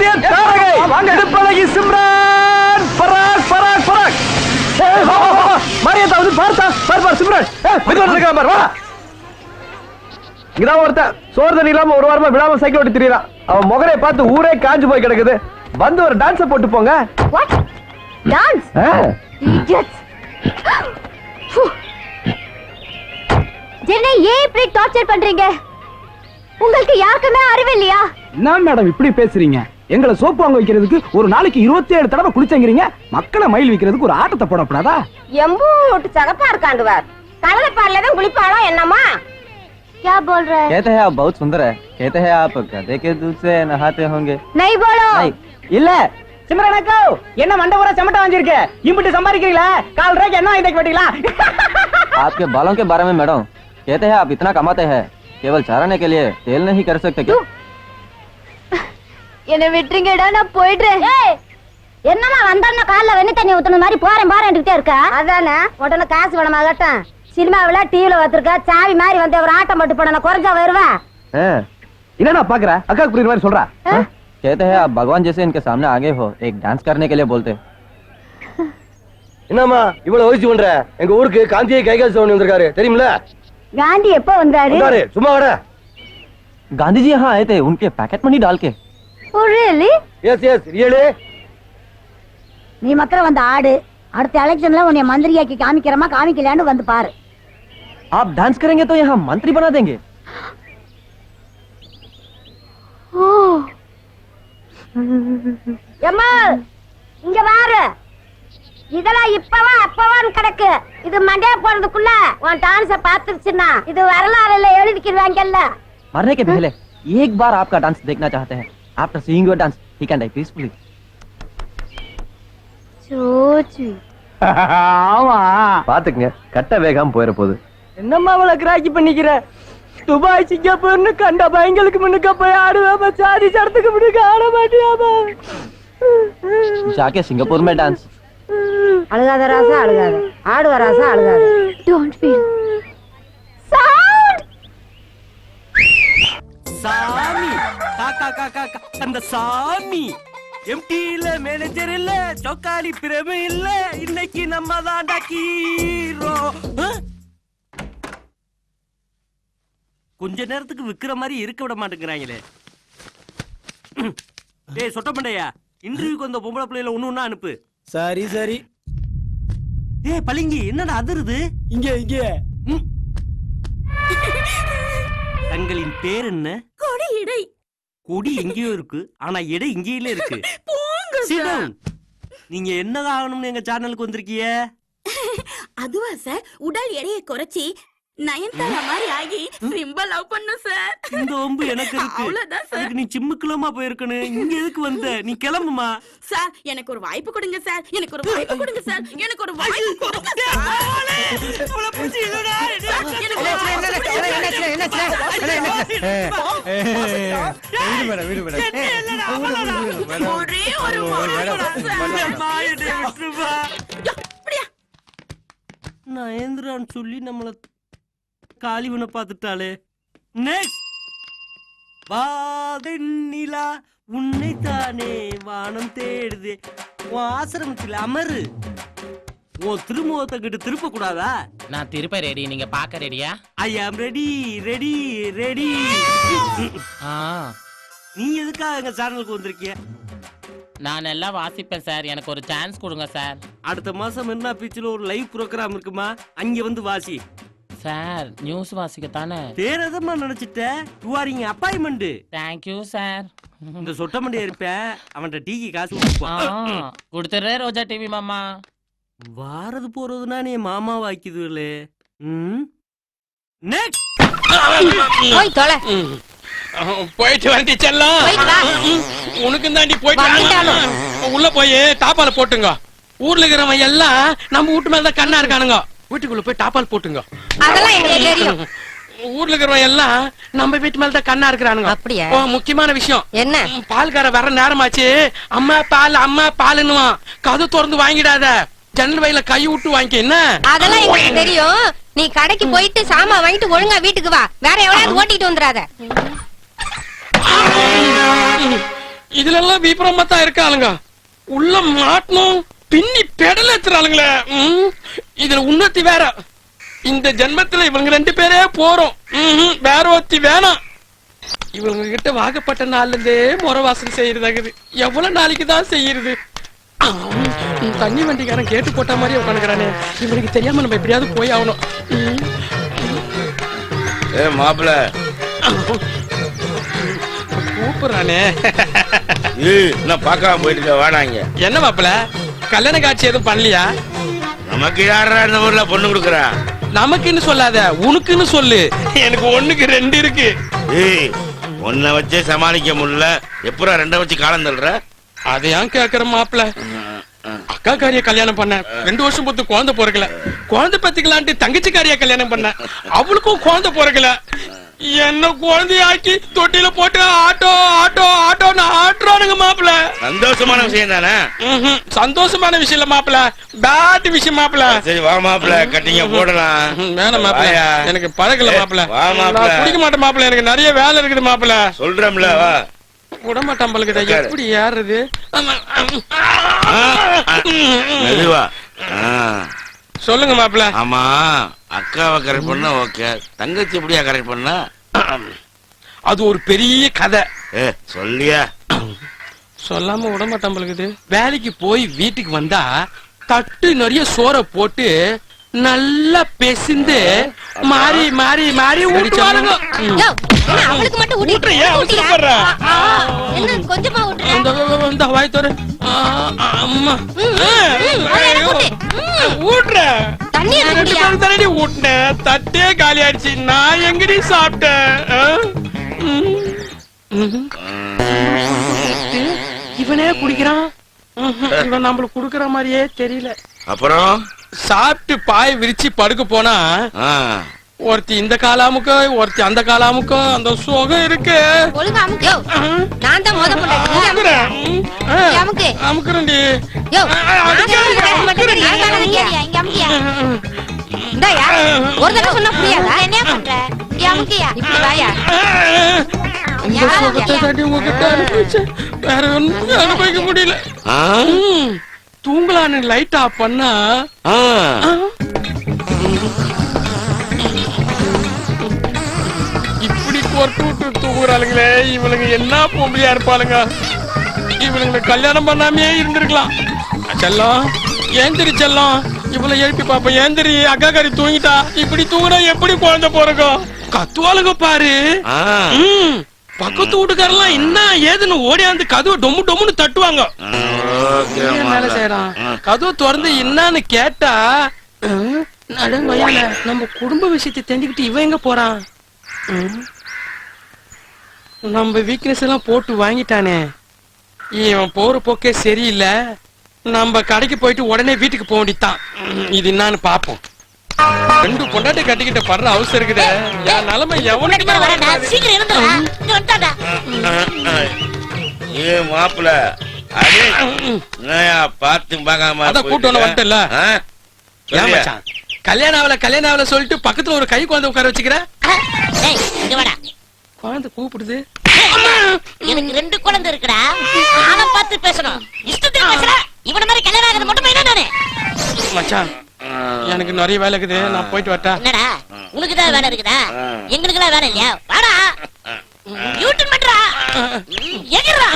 இந்திய தாரகை திருப்பலகி சிம்ரன். பராக் பராக் பராக். மாரியத்தா வந்து பார்த்தா பார் பார் சிம்ரன். இருக்கான் பார் வா. இதான் ஒருத்தன். சோறு தண்ணி இல்லாம ஒரு வாரமா விடாம சைக்கிள் ஓட்டி திரியறான். அவன் முகரை பார்த்து ஊரே காஞ்சு போய் கிடக்குது. வந்து ஒரு டான்ஸ போட்டு போங்க. டான்ஸ் என்ன ஏன் இப்படி டார்ச்சர் பண்றீங்க? உங்களுக்கு யாருக்குமே அறிவு இல்லையா? என்ன மேடம் இப்படி பேசுறீங்க? எங்களை சோப்பு வாங்க வைக்கிறதுக்கு ஒரு நாளைக்கு இருபத்தி ஏழு தடவை குளிச்சங்கிறீங்க மக்களை மயில் வைக்கிறதுக்கு ஒரு ஆட்டத்தை போடக்கூடாதா எம்பூட்டு சகப்பா இருக்காண்டுவார் கடலை பால்ல தான் குளிப்பாளோ என்னம்மா क्या बोल रहे हैं कहते हैं आप बहुत सुंदर है कहते हैं आप गधे के दूध से नहाते होंगे नहीं बोलो नहीं இல்ல சிம்ரனக்கோ என்ன மண்டை பூரா செமட்ட வாங்கிருக்க இம்பிட்டு சம்பாதிக்கிறீங்களா கால் ரேக்கு என்ன வாங்கி போட்டீங்களா आपके बालों के बारे में मैडम कहते हैं आप इतना कमाते हैं केवल चराने के लिए तेल नहीं कर सकते क्या என்ன விட்டுருங்கடா நான் போயிடுறேன் என்னம்மா வந்தோன்னா கால்ல வெண்ணி தண்ணி ஊத்துன மாதிரி போறேன் போறேன்ட்டுட்டே இருக்க அதானே உடனே காசு வேணமாகட்டும் சினிமாவுல டிவில வச்சிருக்க சாவி மாதிரி வந்து ஒரு ஆட்டம் போட்டு போன குறைஞ்சா வருவேன் ஆ. என்னடா பாக்குற அக்காக்கு புரியுற மாதிரி சொல்றா हाँ? कहते हैं आप भगवान जैसे इनके सामने आगे हो एक डांस करने के लिए बोलते என்னம்மா இவ்வளவு வயசு பண்ற எங்க ஊருக்கு காந்தியை கைகால் சோனி வந்திருக்காரு தெரியுமில காந்தி எப்போ வந்தாரு வந்தாரு சும்மா வர गांधी जी यहाँ आए थे उनके पैकेट मनी डाल के Oh, really? Yes yes really நீ மாத்திரம் வந்த ஆடு அடுத்த எலெக்ஷன்ல உன்னை மந்திரியாக்கி காமிக்கிறமா காமிக்கலையான்னு வந்து பாரு आप डांस करेंगे तो यहाँ मंत्री बना देंगे Oh. எம்மா இங்க பாரு இதெல்லாம் இப்பவா அப்பவான்னு கிடக்கு இது மண்டே போறதுக்குள்ள உன் டான்ஸ பாத்துருச்சுன்னா இது வரலாறுல எழுதிக்கிடுவாங்கல்ல मरने के पहले एक बार आपका डांस देखना चाहते हैं After seeing your dance he can die peacefully So sweet. ஆமா பாத்துக்குங்க கட்ட வேகாம போயிட போகுது என்னம்மா அவளை கிராக்கி பண்ணிக்கிற துபாய் சிங்கப்பூர்னு கண்ட பயங்களுக்கு முன்னுக்க போய் ஆடுவாம சாதி சடத்துக்கு முன்னுக்க ஆட மாட்டியாமா जाके सिंगापुर में डांस அழுகாத ராசா அழுகாத ஆடுவ ராசா அழுகாத Don't feel. Sound! சாமி காக்கா காக்கா கா, அந்த சாமி. எம்டி இல்ல மேனேஜர் இல்ல சொக்காலி பிரமு இல்ல. இன்னைக்கு நம்ம தாண்டா ஹீரோ. கொஞ்ச நேரத்துக்கு விக்கிற மாதிரி இருக்க விட மாட்டேங்கிறாங்களே. டேய் சொட்ட மண்டையா இன்டர்வியூக்கு வந்த பொம்பளை பிள்ளைல ஒண்ணு ஒண்ணா அனுப்பு. சரி சரி. டேய் பளிங்கி என்னடா அதிருது? இங்க இங்க. ம். தங்களின் பேர் என்ன? கொடி இடை கொடி எங்கேயோ இருக்கு ஆனா எடை இங்கேயில இருக்கு down. நீங்க என்ன ஆகணும்னு எங்க சேனலுக்கு வந்திருக்கீங்க அதுவா சார் உடல் எடையை குறைச்சி நயன்தாரா மாதிரி ஆகி ரொம்ப லவ் பண்ணும் சார் இந்த ஒம்பு எனக்கு இருக்கு. அவ்வளவுதான் சார். நீ சிம்முக்குலமா போயிருக்கணும் இங்க எதுக்கு வந்த? நீ கிளம்புமா? சார் எனக்கு ஒரு வாய்ப்பு கொடுங்க சார் எனக்கு ஒரு வாய்ப்பு கொடுங்க சார் எனக்கு ஒரு வாய்ப்பு கொடுங்க ஒரு? நயந்திரான்னு சொல்லி நம்மள காளிவனை பார்த்துட்டாளே. நெக்ஸ்ட் வாதெண்ணிலா உன்னை தானே வானம் தேடுதே. உன் ஆசிரமத்தில் அமரு. உன் திருமுகத்தை கிட்ட திருப்ப கூடாதா நான் திருப்ப ரெடி. நீங்க பாக்க ரெடியா? ஐ ஆம் ரெடி ரெடி ரெடி ஆ. நீ எதுக்காக எங்க சேனலுக்கு வந்திருக்கிய? நான் எல்லாம் வாசிப்பேன் சார். எனக்கு ஒரு சான்ஸ் கொடுங்க சார். அடுத்த மாசம் என்ன பீச்சில் ஒரு லைவ் ப்ரோக்ராம் இருக்குமா? அங்க வந்து வாசி. சார். நியூஸ் வாசிக்கத்தானே? வேற எதமா நினைச்சிட்ட. யூ ஆர் இங்க அப்பாயின்மெண்ட் தேங்க்யூ சார் இந்த சொட்ட மண்டி இருப்பேன் அவன்கிட்ட டீக்கு காசு கொடுத்துறே ரோஜா டிவி மாமா. வாரது போறதுனா நீ மாமா வாக்கிதுல ம்? நெக்ஸ்ட் போய் தொலை. போயிட்டு வந்து செல்லம். போயிட்டு வா. உனக்கு தாண்டி போயிட்டு. உள்ள போய் தாப்பால போட்டுங்க. ஊர்ல இருக்கிறவன் எல்லாம் நம்ம வீட்டு மேல தான் கண்ணா இருக்கானுங்க. வீட்டுக்குள்ள போய் தாப்பால் போட்டுங்க அதெல்லாம் எங்களுக்கு தெரியும் ஊர்ல இருக்கிறவன் எல்லாம் நம்ம வீட்டு மேல தான் கண்ணா இருக்கிறானுங்க அப்படியா? முக்கியமான விஷயம் என்ன பால்கார வர நேரமாச்சு அம்மா பால் அம்மா பாலுன்னுவான் கது திறந்து வாங்கிடாத ஜன்னல் வயல கை விட்டு வாங்கிக்க என்ன அதெல்லாம் எங்களுக்கு தெரியும் நீ கடைக்கு போயிட்டு சாமான் வாங்கிட்டு ஒழுங்கா வீட்டுக்கு வா வேற எவ்வளவு ஓட்டிட்டு வந்துடாத இதுல எல்லாம் விபரமா தான் இருக்காளுங்க உள்ள மாட்டணும் பின்னி பெடல் ஏத்துறாளுங்களே. இதுல உன்னத்தி வேற. இந்த ஜென்மத்துல இவங்க ரெண்டு பேரே போறோம். வேற ஒருத்தி வேணாம். இவங்க கிட்ட வாக்கப்பட்ட நாள்ல இருந்தே முறை வாசல் செய்யறதாகுது. எவ்வளவு நாளைக்கு தான் செய்யறது? தண்ணி வண்டிக்காரன் கேட்டு போட்ட மாதிரி உட்காந்துக்கிறானே. இவனுக்கு தெரியாம நம்ம எப்படியாவது போய் ஆகணும். ஏ மாப்பிள்ள. கூப்பிடுறானே. நான் பார்க்காம போயிட்டு வாடாங்க என்ன மாப்பிள கல்யாண காட்சி எதுவும் பண்ணலையா? நமக்கு யாரா இந்த ஊர்ல பொண்ணு கொடுக்குறா? நமக்குன்னு சொல்லாத உனக்குன்னு சொல்லு. எனக்கு ஒண்ணுக்கு ரெண்டு இருக்கு. ஏய் உன்னை வச்சே சமாளிக்க முடியல. எப்படா ரெண்ட வச்சு காலம் தள்ளுற? அதை ஏன் கேக்குற மாப்பிள. அக்கா காரிய கல்யாணம் பண்ண. ரெண்டு வருஷம் பொறுத்து குழந்தை பிறக்கல. குழந்தை பத்திக்கலான்ட்டு தங்கச்சி காரியா கல்யாணம் பண்ண. அவளுக்கும் குழந்தை பிறக்கல. என்ன குழந்தையாக்கி தொட்டில போட்டு ஆட்டோ ஆட்டோ ஆட்டோன்னு ஆட்டுறானுங்க மாப்பிள. சந்தோஷமான விஷயம் தானே. சந்தோஷமான விஷயம் இல்ல மாப்பிள. பேட் விஷயம் மாப்பிள. சரி வா மாப்பிள்ள கட்டிங்க போடலாம். வேணாம் மாப்பிள. எனக்கு பழகல மாப்பிள. வா மாப்பிள. குடிக்க மாட்டேன் மாப்பிள. எனக்கு நிறைய வேலை இருக்குது மாப்பிள. சொல்றோம்ல வா. விடமாட்டான் பழகுதா உட்காரு. எப்படி ஆ, சொல்லுங்க மாப்பிள. ஆமா. அக்காவை கரெக்ட் பண்ணா ஓகே தங்கச்சி எப்படியா கரெக்ட் பண்ணா? அது ஒரு பெரிய கதை. ஏ சொல்லியா? சொல்லாம விடமாட்டான் பழகுது வேலைக்கு போய் வீட்டுக்கு வந்தா தட்டு நிறைய சோறை போட்டு நல்லா பெசிந்து மாறி மாறி மாறி ஊட்டுவாருங்க அவளுக்கு மட்டும் ஊட்டி ஊட்டுற, ஏன் என்ன கொஞ்சமா ஊட்டுற? இந்த இந்த வாய் தோற அம்மா. ஊட்டுற தண்ணி ரெண்டு? பேரும் தட்டே காலி ஆயிடுச்சு நான் எங்கடி சாப்பிட்டேன். இவனே குடிக்கிறான். இவன் நம்மளுக்கு குடுக்கற மாதிரியே தெரியல. அப்புறம்? சாப்பிட்டு பாய் விரிச்சு படுக்க போனா ஆ, ஒருத்தி இந்த காலாமுக்க ஒருத்தி அந்த காலாமுக்க அந்த சுகம் இருக்கு. நான் தான் முத. அமுக்குறேன்டி. ஒரு தடவை சொன்னா புரியாதா? என்ன பண்ற? இங்க அமுக்கியா? இப்படி வாயா? சுகத்தை. வேற ஒண்ணும் அனுபவிக்க முடியல. தூங்கலான்னு லைட் ஆஃப் பண்ணா ஆ. இப்படி கொட்டு தூங்குறாளுங்களே இவனுங்க என்ன பொம்பளையா இருப்பாளுங்க? இவனுங்களை கல்யாணம் பண்ணாமையே இருந்திருக்கலாம். செல்லம் ஏந்திரி செல்லம். இவளை எழுப்பி பாப்ப ஏந்திரி அக்கா காரி தூங்கிட்டா. இப்படி தூங்குனா எப்படி குழந்தை பிறக்கும்? கத்துவாளுங்க பாரு. பக்கத்து வீட்டுக்காரெல்லாம் என்ன ஏதுன்னு ஓடியாந்து கதவை டொம்மு டொம்முன்னு தட்டுவாங்க. வேலை. செய்யறான். கதவு திறந்து என்னன்னு கேட்டா ம், நடுங்கொய்யால நம்ம குடும்ப விஷயத்தை தெரிஞ்சுக்கிட்டு இவன் எங்க போறான். நம்ம வீக்னஸ் எல்லாம் போட்டு வாங்கிட்டானே. இவன் போற போக்கே சரியில்லை. நம்ம கடைக்கு போயிட்டு உடனே வீட்டுக்கு போக வேண்டியதுதான். ம், இது என்னன்னு பாப்போம். ரெண்டு பொண்டாட்டி கட்டிக்கிட்ட படுற அவசரம் இருக்குதே. என் நிலைமை எவனுக்கு வரக்கூடாது. சீக்கிரம் இங்க. ஏ மாப்பிள்ள அடே என்னய்யா, பார்த்து பார்க்காம அதான் கூட்டு வந்து போயிட்டு வந்துட்டல்ல. ஆ? ஏன் சொல்லியா? மச்சான்? கல்யாணம் ஆகல கல்யாணம் ஆகல சொல்லிட்டு பக்கத்துல ஒரு கை குழந்தை உட்கார வச்சுக்கிற? டேய் இங்க வாடா. குழந்தை கூப்பிடுது. எனக்கு ரெண்டு குழந்தை இருக்குடா. ஆன பார்த்து பேசணும். இஷ்டத்துக்கு பேசுற. இவன மாதிரி கல்யாணம் ஆகுது மட்டும் பையனா நானு? மச்சான் எனக்கு நிறைய வேலை இருக்குது. நான் போயிட்டு வரட்டா? என்னடா? உனக்கு தான் வேலை இருக்குதா. எங்களுக்கு வேலை இல்லையா? வாடா. யூட்டன் பண்றா. எகிறா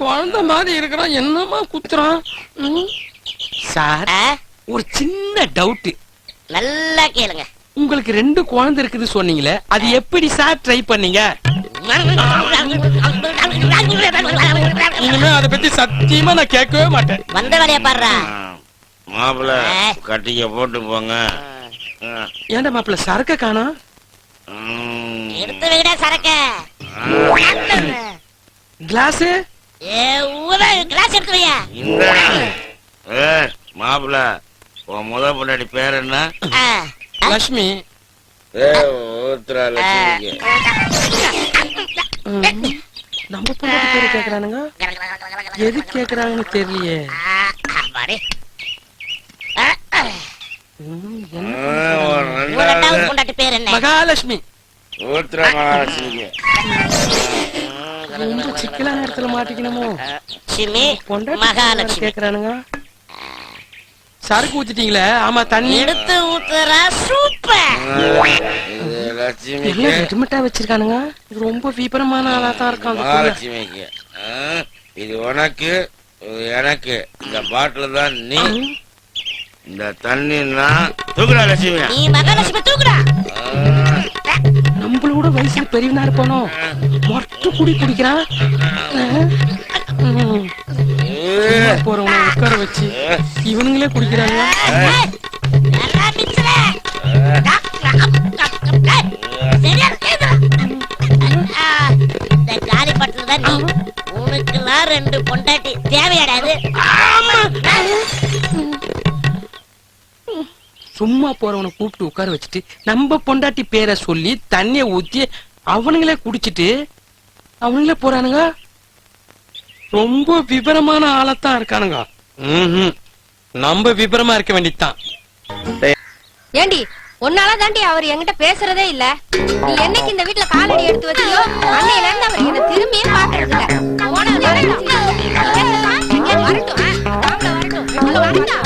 குழந்தை மாதிரி இருக்கிறான். என்னமா குத்துறான். சார் ஒரு சின்ன டவுட் நல்லா கேளுங்க. உங்களுக்கு ரெண்டு குழந்தை இருக்குது சொன்னீங்களே அது எப்படி சார் ட்ரை பண்ணீங்க? அதை பத்தி சத்தியமா நான் கேட்கவே மாட்டேன். வந்த வேலைய பாடுறா. மாப்பிள்ள. கட்டிங்க போட்டு போங்க. ஏன்டா மாப்பிள்ள சரக்க காணோம் ம். எடுத்து வைடா சரக்க. கிளாஸ்? ஏ கிளாஸ் எடுத்து வையா. இந்த ஏ மாப்பிள்ள உன் முத பொண்டாடி பேர் என்ன. லட்சுமி ஏ லட்சுமிக்கு நம்ம பொண்ணு பேரு கேக்குறானுங்க? எது கேக்குறாங்கன்னு தெரியலையே. பொண்டாட்டி பேர் என்ன? மகாலட்சுமி. ரொம்ப சிக்கலான இடத்துல மாட்டிக்கணுமோ? பொண்டாட்டி மகாலட்சுமி. கேக்குறானுங்க? சரக்கு ஊத்திட்டீங்களே? ஆமா தண்ணி. எடுத்து ஊத்துறா சூப்பர். எல்லாம் ரெடிமெண்டா வச்சிருக்கானுங்க? இது ரொம்ப விபரமான ஆளா தான் ஆ, இது உனக்கு எனக்கு. இந்த பாட்டில் தான் நீ. இந்த தண்ணின்னா தூக்குடா லட்சுமி நீ மகாலட்சுமி தூக்குடா. நம்மளோட வயசுல பெரியவனா இருப்பானோ? மொட்டை குடி குடிக்கிறான். போறவனை உட்கார வச்சு. இவனுங்களே குடிக்கிறாங்க உனக்குலாம் ரெண்டு பொண்டாட்டி. தேவையாடாது சும்மா போறவனை கூப்பிட்டு உட்கார வச்சுட்டு நம்ம பொண்டாட்டி பேரை சொல்லி தண்ணிய ஊத்தி அவனுங்களே குடிச்சிட்டு அவனுங்களே போறானுங்க? ரொம்ப விபரமான ஆளத்தான் இருக்கானுங்க. நம்ம விபரமா இருக்க வேண்டியதுதான். ஏண்டி உன்னால தாண்டி அவர் என்கிட்ட பேசுறதே இல்ல. நீ என்னைக்கு இந்த வீட்டுல காலடி எடுத்து வச்சியோ அன்னையில இருந்து அவர் என்ன திரும்பியே பாக்குறது இல்ல வரட்டும். வரட்டும் வரட்டும்.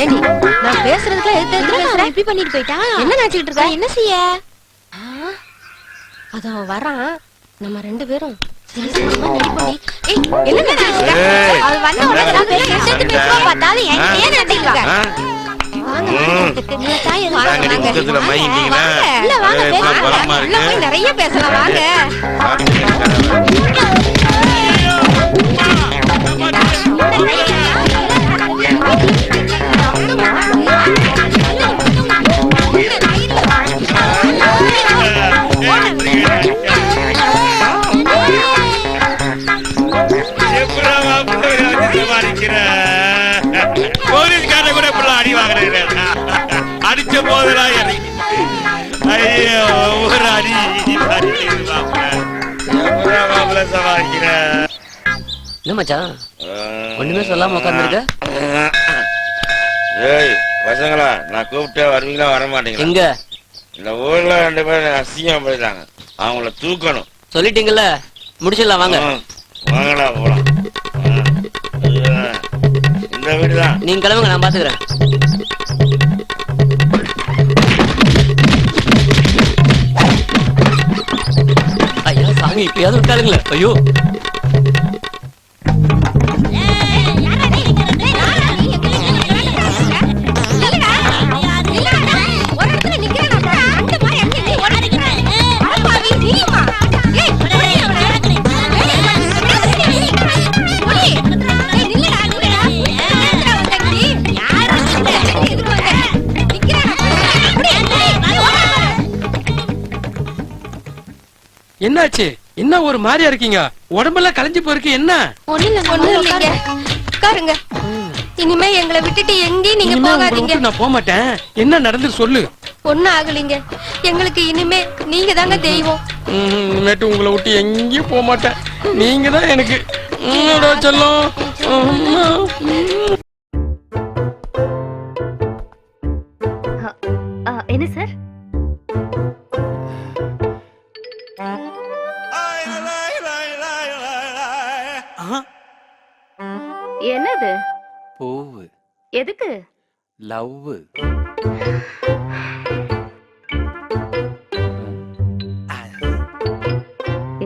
ஏண்டி நான் பேசுறதுக்குள்ள எடுத்து எடுத்து பேசுறேன் இப்படி பண்ணிட்டு போயிட்டா? என்ன நினைச்சிட்டு இருக்கா? என்ன செய்ய? அது அவன் வரான் நம்ம ரெண்டு பேரும் சரி, சீக்கிரமா ready மச்சான்? ஒண்ணுமே சொல்லாம உட்கார்ந்திருக்க? ஏய் பசங்களா நான் கூப்பிட்டா வருவீங்களா வர மாட்டீங்களா எங்க? இந்த ஊர்ல ரெண்டு பேரும் அசிங்கம் போயிட்டாங்க. அவங்கள தூக்கணும். சொல்லிட்டீங்கல்ல? முடிச்சிடலாம் வாங்க. வாங்கடா போலாம். இந்த வீடு தான் நீங்க கிளம்புங்க நான் பாத்துக்கிறேன். ஐயா சாமி இப்பயாவது விட்டாளுங்களே ஐயோ. என்னாச்சு? என்ன ஒரு மாதிரியா இருக்கீங்க? உடம்பெல்லாம் கலைஞ்சு போயிருக்கு என்ன? ஒண்ணு இல்லைங்க. உட்காருங்க. இனிமே எங்களை விட்டுட்டு எங்கேயும் நீங்க போகாதீங்க. நான் போக மாட்டேன். என்ன நடந்து சொல்லு. ஒண்ணும் ஆகலைங்க. எங்களுக்கு இனிமே நீங்க தாங்க தெய்வம். இனிமேட்டு உங்களை விட்டு எங்கேயும் போக மாட்டேன். நீங்க தான் எனக்கு. செல்லம். எதுக்கு? லவ்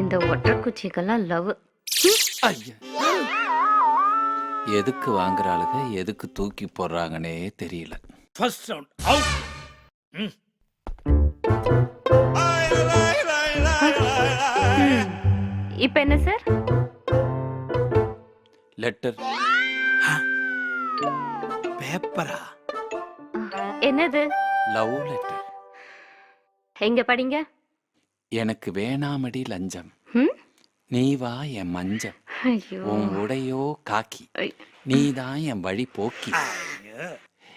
இந்த ஒட்டக்குச்சிக்கெல்லாம் லவ். எதுக்கு வாங்குறாளுக? எதுக்கு தூக்கி போடுறாங்கன்னே தெரியல. ஃபர்ஸ்ட் ரவுண்ட் அவுட் இப்ப என்ன சார் லெட்டர் பேப்பரா என்னது? லவ் லெட்டர் எங்க படிங்க? எனக்கு வேணாமடி லஞ்சம். ம்? நீ வா என் மஞ்சம். ஐயோ. உன் உடையோ காக்கி. ஐ. நீதான் என் வழி போக்கி.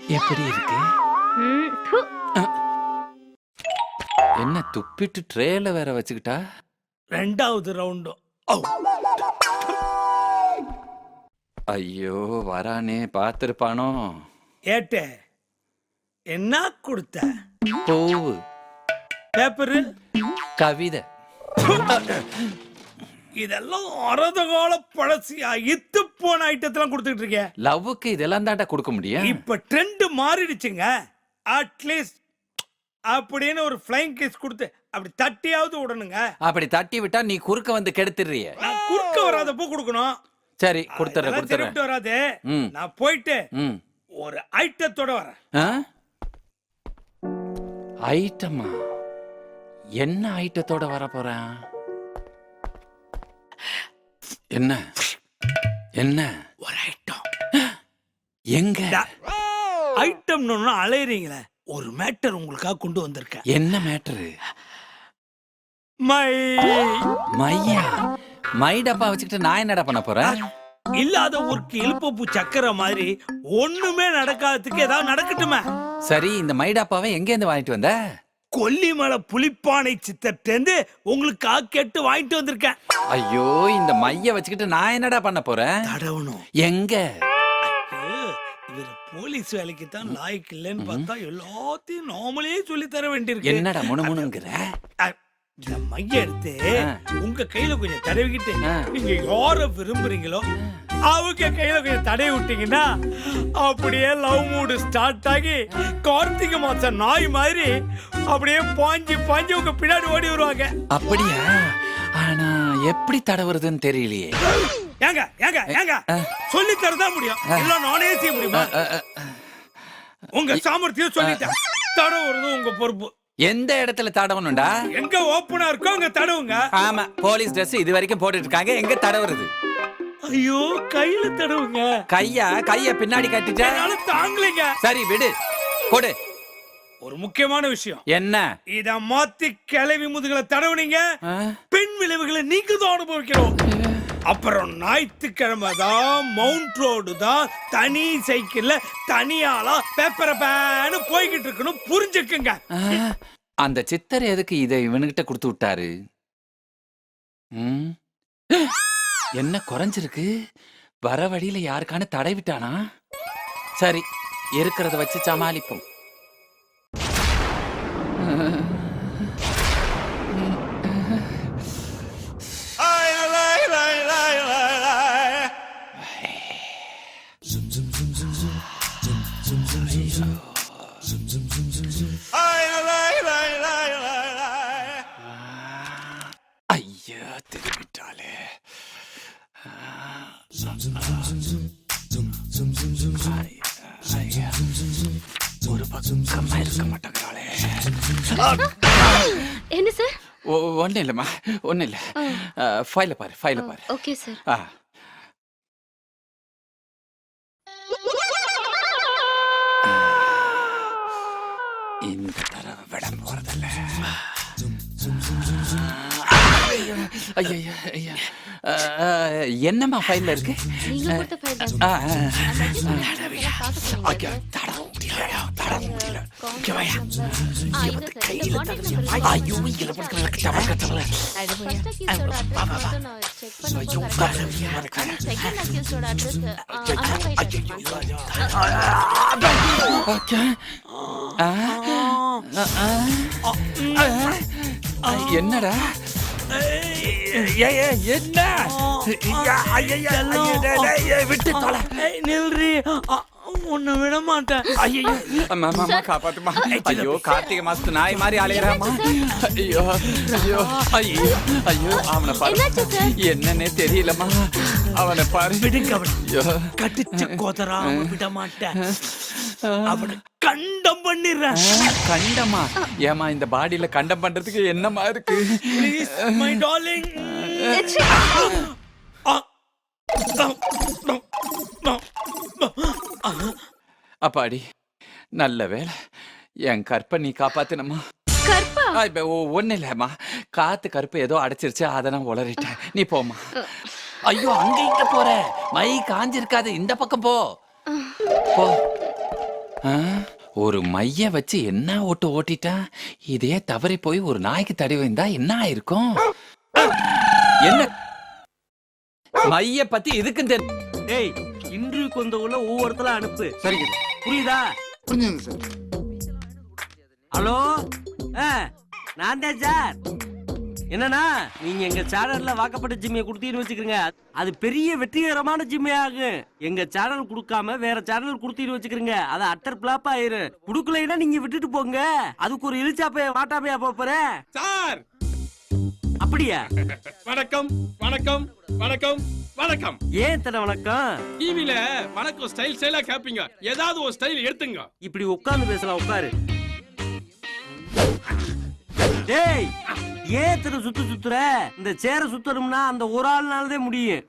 எப்படி இருக்கு? ம், து. என்ன துப்பிட்டு ட்ரேல வேற வச்சுக்கிட்டா? ரெண்டாவது ரவுண்டும் ஐயோ வரானே பார்த்திருப்பானோ? ஏட்டே என்ன கொடுத்த? பூவு பேப்பரு. கவிதை. இதெல்லாம் அறத கால பழசியா? இத்து போன ஐட்டத்தெல்லாம் கொடுத்துட்டு இருக்கேன் லவ்வுக்கு இதெல்லாம் தாண்டா கொடுக்க முடியும்? இப்ப ட்ரெண்ட் மாறிடுச்சுங்க. அட்லீஸ்ட் அப்படின்னு ஒரு ஃப்ளைங் கேஸ் கொடுத்து அப்படி தட்டியாவது விடணுங்க. அப்படி தட்டி விட்டா நீ குறுக்க வந்து கெடுத்துடுறிய. குறுக்க வராதப்போ கொடுக்கணும். சரி கொடுத்துறேன் அதெல்லாம் கொடுத்துறேன். வராது. ம். நான் போயிட்டு ம். ஒரு ஐட்டத்தோட வரேன். ஆ? ஐட்டமா? என்ன ஐட்டத்தோட வர போறேன்? என்ன? என்ன? ஒரு ஐட்டம். எங்க? ஐட்டம்னு ஒண்ணு அலையறீங்களே ஒரு மேட்டர் உங்களுக்காக கொண்டு வந்திருக்கேன். என்ன மேட்டரு? மை மையா? மை டப்பா வச்சுக்கிட்டு நான் என்னடா பண்ண போறேன்? இல்லாத ஊருக்கு இழுப்பப்பு சக்கரை மாதிரி ஒண்ணுமே நடக்காததுக்கு ஏதாவது நடக்கட்டுமே. சரி இந்த மை டப்பாவை எங்க இருந்து வாங்கிட்டு வந்த? கொல்லிமலை புலிப்பானை சித்தர்ட்டேந்து உங்களுக்காக கேட்டு வாங்கிட்டு வந்திருக்கேன். ஐயோ இந்த மைய வச்சுக்கிட்டு நான் என்னடா பண்ண போறேன்? தடவணும். எங்க? இவர் போலீஸ் வேலைக்கு தான் லாய்க்கு இல்லைன்னு பார்த்தா எல்லாத்தையும் நாமளே சொல்லி தர வேண்டியிருக்கு. என்னடா முணுமுணுங்கிற? இந்த மைய எடுத்து. உங்க கையில கொஞ்சம் தடவிக்கிட்டு. நீங்க யார விரும்புறீங்களோ அவங்க கையில கொஞ்சம் தடவி விட்டீங்கன்னா அப்படியே லவ் மூடு ஸ்டார்ட் ஆகி கார்த்திகை மாசம் நாய் மாதிரி அப்படியே பாஞ்சு பாஞ்சு உங்க பின்னாடி ஓடி வருவாங்க. அப்படியா? ஆனா எப்படி தடவுறதுன்னு தெரியலையே. ஏங்க ஏங்க ஏங்க. சொல்லி தரதான் முடியும். இல்ல நானே செய்ய முடியுமா? உங்க சாமர்த்தியம் சொல்லிட்டேன். தடவுறது உங்க பொறுப்பு. எந்த இடத்துல தடவணும்டா? எங்க ஓப்பனா இருக்கோ அங்க தடவுங்க. ஆமா போலீஸ் Dress இது வரைக்கும் போட்டுட்டு இருக்காங்க எங்க தடவுறது? ஐயோ கையில தடவுங்க. கையா? கைய பின்னாடி கட்டிட்ட? என்னால தாங்கலைங்க. சரி விடு. கொடு. ஒரு முக்கியமான விஷயம். என்ன? இத மாத்தி கிளவி முதுகுல தடவுனீங்க. ஆ? பெண் விளைவுகளை நீங்க தான் அனுபவிக்கிறோம் அப்புறம் ஞாயிற்றுக்கிழமை தான் மவுண்ட் ரோடு தான் தனி சைக்கிள்ல தனியாளா பேப்பர பேனு போய்கிட்டு இருக்கணும். புரிஞ்சுக்குங்க. அந்த சித்தர் எதுக்கு இதை இவனுகிட்ட கொடுத்து விட்டாரு? ம்? என்ன குறைஞ்சிருக்கு? வர வழியில யாருக்கான தடை விட்டானா? சரி இருக்கிறத வச்சு சமாளிப்போம். ஒரு பக்கமா இருக்க மாட்டேங்கிறாளே என்ன சார் ஒன்னும் இல்லைம்மா ஒன்னும் இல்லை ஃபைல பாரு ஃபைல பாரு. ஓகே சார் ஆ. இந்த தடவை விட போறதில்ல. ஐயா என்னம்மா ஃபைல்ல இருக்கு நீங்க கொடுத்த ஃபைல் தான் ஐயா, முடியல. கையில ஐயோ இங்க என்னடா என்ன? விட்டு தொலை. நில்றி. உன்னை விட மாட்டேன். ஐயோ அம்மா அம்மா காப்பாத்துமா. ஐயோ கார்த்திகை மாசத்து நாய் மாதிரி அலையறாமா ஐயோ ஐயோ ஐயோ ஐயோ அவனை பாரு. என்னன்னே தெரியலம்மா. அவனை பாரு. விடுங்க அவனை. ஐயோ. கடிச்சு கோதராம விட மாட்டேன். அவனை கண்டம் பண்ணிடுறேன் கண்டமா? ஏமா இந்த பாடியில கண்டம் பண்றதுக்கு என்னமா இருக்கு? ப்ளீஸ் மை டார்லிங் அப்பாடி நல்ல வேலை என் கற்பை நீ காப்பாத்தினம்மா. கற்பா? ஒன்னும் இல்லம்மா. காத்து கருப்பு ஏதோ அடைச்சிருச்சு அதை நான் உளறிட்டேன். நீ போம்மா. ஐயோ அங்க இங்க போற. மை காஞ்சிருக்காது. இந்த பக்கம் போ. போ. ஒரு மைய வச்சு என்ன ஓட்டு ஓட்டிட்டா? இதே தவறி போய் ஒரு நாய்க்கு தடி வந்தா என்ன ஆயிருக்கும்? என்ன? மைய பத்தி இதுக்கும் தெரி டேய் இன்டர்வியூக்கு வந்தவங்கள ஒவ்வொருத்தல அனுப்பு. சரிங்க புரியுதா? புரிஞ்சுங்க சார். ஹலோ? ஆ நான் தான் சார். என்னன்னா நீங்க எங்க சேனல்ல வாக்கப்பட்ட ஜிம்மையை கொடுத்தீங்கன்னு வச்சுக்கோங்க அது பெரிய வெற்றிகரமான ஜிம்மே ஆகும் எங்க சேனல் கொடுக்காம வேற சேனல் கொடுத்தீங்கன்னு வச்சுக்கிறீங்க. அது அட்டர் பிளாப் ஆயிரும் கொடுக்கலைன்னா நீங்க விட்டுட்டு போங்க. அதுக்கு ஒரு இழிச்சாப்பைய மாட்டாமையா போறேன் சார்! அப்படியா? வணக்கம் வணக்கம் வணக்கம் வணக்கம். ஏன் தன வணக்கம்? டிவில வணக்கம் ஸ்டைல் ஸ்டைலா கேப்பீங்க. ஏதாவது ஒரு ஸ்டைல் எடுத்துங்க. இப்படி உட்கார்ந்து பேசலாம் உட்காரு. டேய்! ஏன் திரு சுத்து சுத்துற? இந்த சேர சுத்தணும்னா அந்த ஒரு ஆள்னாலதே முடியும்.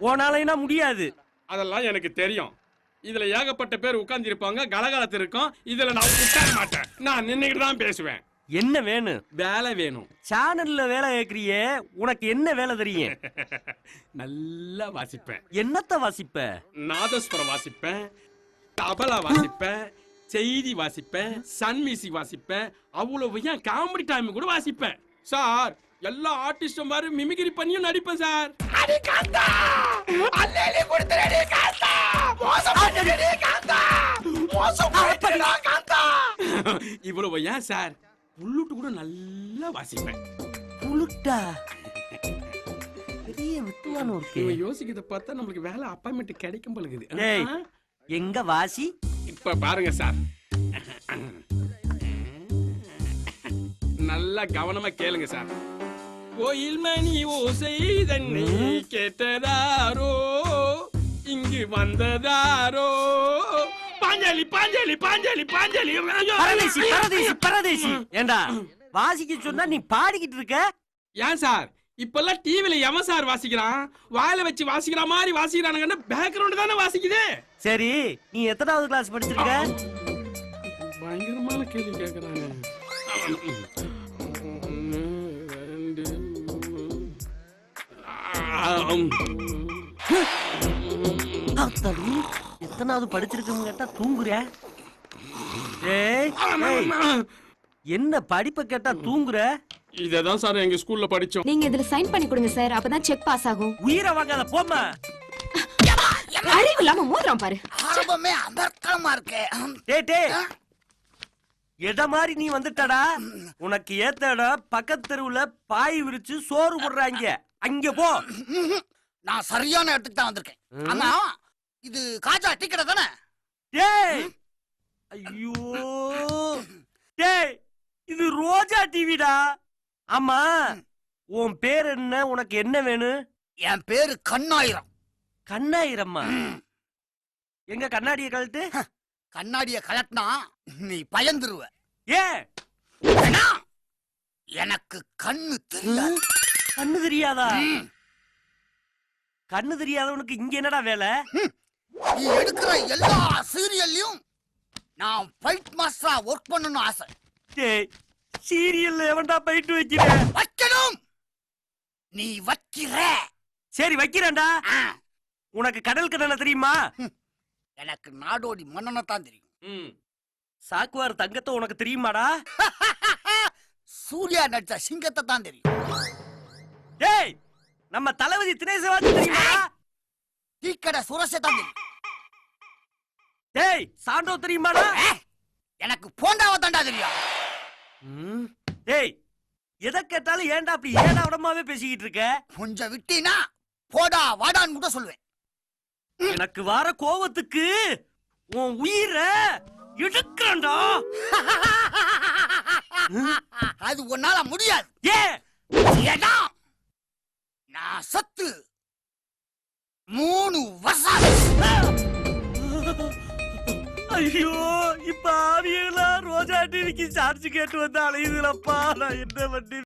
ஓனாலைனா முடியாது. அதெல்லாம் எனக்கு தெரியும். இதுல ஏகப்பட்ட பேர் உட்கார்ந்து இருப்பாங்க கலகலத்து இருக்கும். இதுல நான் உட்கார மாட்டேன். நான் நின்னுகிட்டு தான் பேசுவேன். என்ன வேணும் வேலை வேணும். சேனல்ல வேலை கேக்குறியே உனக்கு என்ன வேலை தெரியும்? நல்லா வாசிப்பேன். என்னத்த வாசிப்ப? நாதஸ்வரம் வாசிப்பேன் தபலா வாசிப்பேன் செய்தி வாசிப்பேன் சன் மியூசிக் வாசிப்பேன் அவ்வளவு ஏன் காமெடி டைம் கூட வாசிப்பேன். சார் எல்லா ஆர்டிஸ்டும் மாதிரி மிமிகிரி பண்ணியும் நடிப்பேன் சார். அடி காந்தா! அல்லேலி கொடுத்துறடி காந்தா! மோசம் பண்ணிடி காந்தா! மோசம் பண்ணிடா காந்தா! இவ்வளவு ஏன் சார்? புல்லுட்டு கூட நல்லா வாசிப்பேன். புளுட்டா பெரிய விட்டுவான இவன் யோசிக்கிறத பார்த்தா நம்மளுக்கு வேலை அப்பாயின்மெண்ட் கிடைக்கும் பழகுது டேய் எங்க வாசி? இப்ப பாருங்க சார். நல்லா கவனமா கேளுங்க சார். கோயில் மணி ஓசை தன்னை கேட்டதாரோ? இங்கு வந்ததாரோ? பாஞ்சாலி பாஞ்சாலி பாஞ்சாலி பாஞ்சாலி. பரதேசி பரதேசி. பரதேசி. ஏண்டா வாசிக்க சொன்னா நீ பாடிக்கிட்டு இருக்க? ஏன் சார்? இப்பெல்லாம் டிவில எவன் சார் வாசிக்கிறான். வாயில வச்சு வாசிக்கிற மாதிரி வாசிக்கிறானுங்கன்னா பேக்ரவுண்ட் தானே வாசிக்குது. சரி நீ எத்தனாவது கிளாஸ் படிச்சிருக்க? பயங்கரமான கேள்வி கேக்குறாங்க. எத்தனாவது படிச்சிருக்கன்னு கேட்டா தூங்குற? ஏய், ஏய், என்ன படிப்பை கேட்டா தூங்குற? இததான் சார் எங்க ஸ்கூல்ல படிச்சோம். நீங்க இதுல சைன் பண்ணி கொடுங்க சார் அப்பதான் செக் பாஸ் ஆகும். உயிரை வாங்காத போம்மா. அறிவு இல்லாம மோதிரம் பாரு. ஆரம்பமே அமர்க்கமா இருக்கே. டேய் டேய் எட மாதிரி நீ வந்துட்டடா? உனக்கு ஏத்த இடம் பக்கத்து தெருவுல பாய் விரிச்சு சோறு போடுறாங்க. அங்க போ. நான் சரியான இடத்துக்கு தான் வந்திருக்கேன். ஆமா இது காஜா டிக்கெட் தானே? டேய்! ஐயோ! டேய்! இது ரோஜா டிவிடா. ஆமா உன் பேர் என்ன? உனக்கு என்ன வேணும்? என் பேரு கண்ணாயிரம். கண்ணாயிரம்மா. எங்க கண்ணாடியை கழட்டு? கண்ணாடிய கலட்டினா நீ பயந்துருவ. ஏ? ஏன்னா, எனக்கு கண்ணு தெரியாது. கண்ணு தெரியாதா? கண்ணு தெரியாதவனுக்கு இங்க என்னடா வேலை? நீ எடுக்கிற எல்லா சீரியல்லையும் நான் ஃபைட் மாஸ்டரா ஒர்க் பண்ணணும்னு ஆசை. டேய் சீரியல்ல எவன்டா போயிட்டு வைக்கிறேன் வைக்கணும்! நீ வைக்கிற! சரி வைக்கிறேன்டா. உனக்கு கடல் கடனை தெரியுமா? எனக்கு நாடோடி மன்னனை தான் தெரியும். சாக்குவார் தங்கத்தை உனக்கு தெரியுமாடா? சூர்யா நடிச்ச சிங்கத்தை தான் தெரியும். டேய் நம்ம தளபதி தினேசவாதி தெரியுமா டீக்கடை சுரசை தான் தெரியும். டேய் சாண்டோ தெரியுமாடா? எனக்கு போண்டாவை தாண்டா தெரியும். டேய் எதை கேட்டாலும் ஏன்டா அப்படி ஏடா உடமாவே பேசிக்கிட்டு இருக்க? கொஞ்சம் விட்டீனா போடா வாடான்னு கூட சொல்லுவேன். எனக்கு வர கோவத்துக்கு உன் உயிரை எடுக்கிறேன்டா. அது உன்னால முடியாது. ஏ! ஏடா! நான் சத்து. மூணு வருஷம் ஐயோ இப்ப ஆவியெல்லாம் ரோஜா டிவிக்கு சார்ஜ் கேட்டு வந்து அலையுதுலப்பா. நான் என்ன பண்ணி